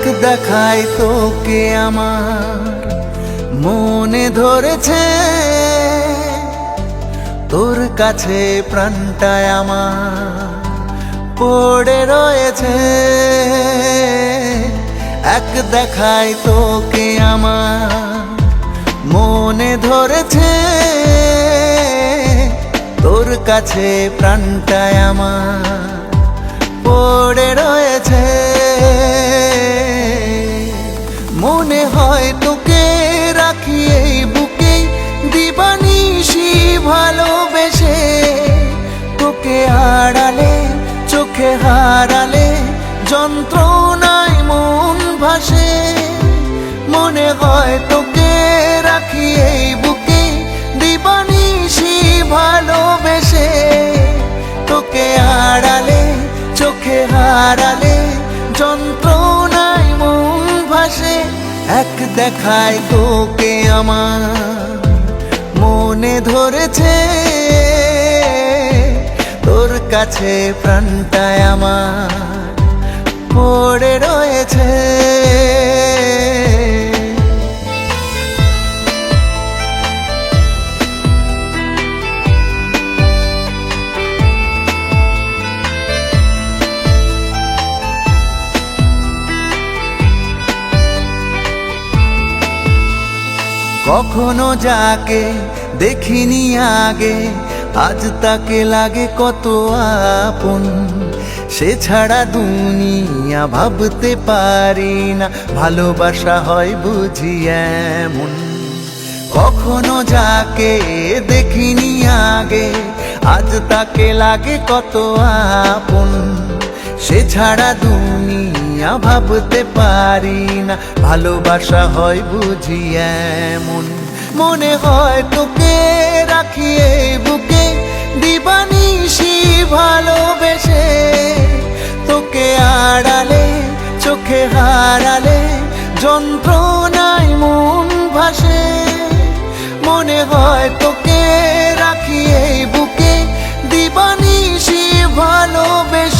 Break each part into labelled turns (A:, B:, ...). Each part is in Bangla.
A: এক দেখায় তোকে আমার। মনে ধরেছে তোর কাছে প্রাণটায় আমার। পড়ে রয়েছে এক দেখায় তোকে আমার। মনে ধরেছে তোর কাছে প্রাণটায় আমার। পড়ে রয়েছে মনে হয় তোকে রাখি এই বুকে। দিবানিসি ভালোবেসে তোকে আড়ালে দেখায় তোকে আমার। মনে ধরেছে তোর কাছে প্রাণটায় আমার। পড়ে রয়েছে। কখনো যাকে দেখিনি আগে, আজ তাকে লাগে কত আপন। সে ছাড়া দুনিয়া ভাবতে পারি না, ভালোবাসা হয় বুঝি এমন। কখনো যাকে দেখিনি আগে, আজ তাকে লাগে কত আপন। সে ছাড়া দুনিয়া ভাবতে পারি না। ভালোবাসা হয় বুঝি এমন। মনে হয় তোকে রাখি এই বুকে। দিবানিসি ভালোবেসে তোকে আড়ালে, চোখে হারালে, যন্ত্রণায় মন ভাসে। মনে হয় তোকে রাখি এই বুকে। দিবানিসি ভালোবেসে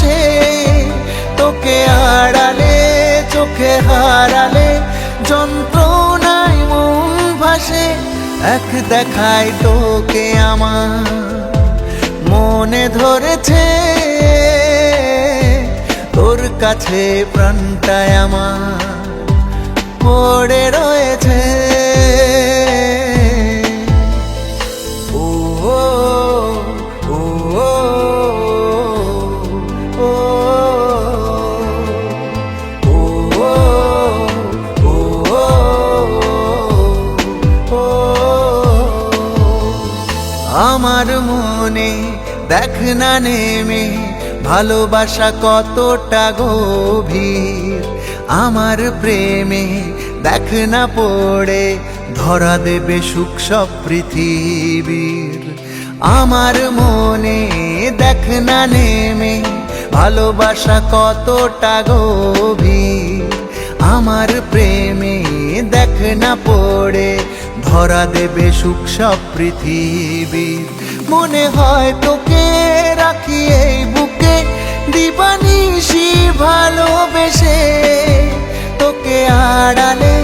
A: হারালে যন্ত্রণায় মন ভাসে, এক দেখায় তোকে আমার। মনে ধরেছে তোর কাছে প্রাণটায় আমার। পড়ে আমার মনে দেখ না নেমে ভালোবাসা কতটা গভীর। আমার প্রেমে দেখ না পড়ে, ধরা দেবে সুখ সব পৃথিবীর। আমার মনে দেখ না নেমে ভালোবাসা কতটা গভীর। আমার প্রেমে দেখ না পড়ে, ধরা দেবে সুখ সব পৃথিবীর মনে হয় তোকে রাখি এই বুকে দিবানিসি ভালোবেসে। তোকে আড়ালে,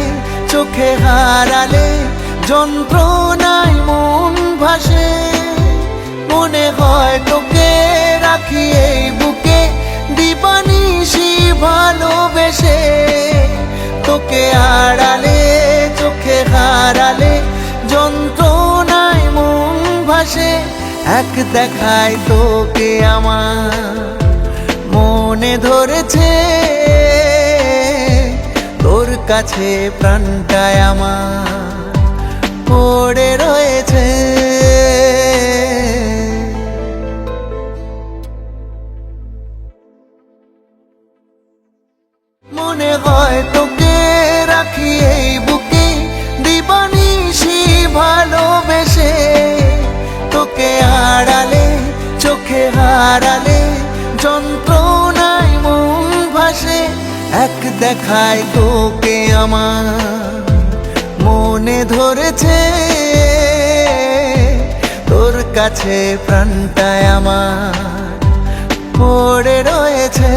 A: চোখে হারালে, যন্ত্রণায় মন ভাসে। মনে হয় তোকে রাখি এই বুকে দিবানিসি ভালোবেসে। তোকে আড়ালে এক দেখায় তোকে আমার মনে ধরেছে তোর কাছে প্রাণটায় আমার। পড়ে রয়েছে দেখায় তোকে আমার। মনে ধরেছে তোর কাছে প্রাণটায় আমার। পড়ে রয়েছে।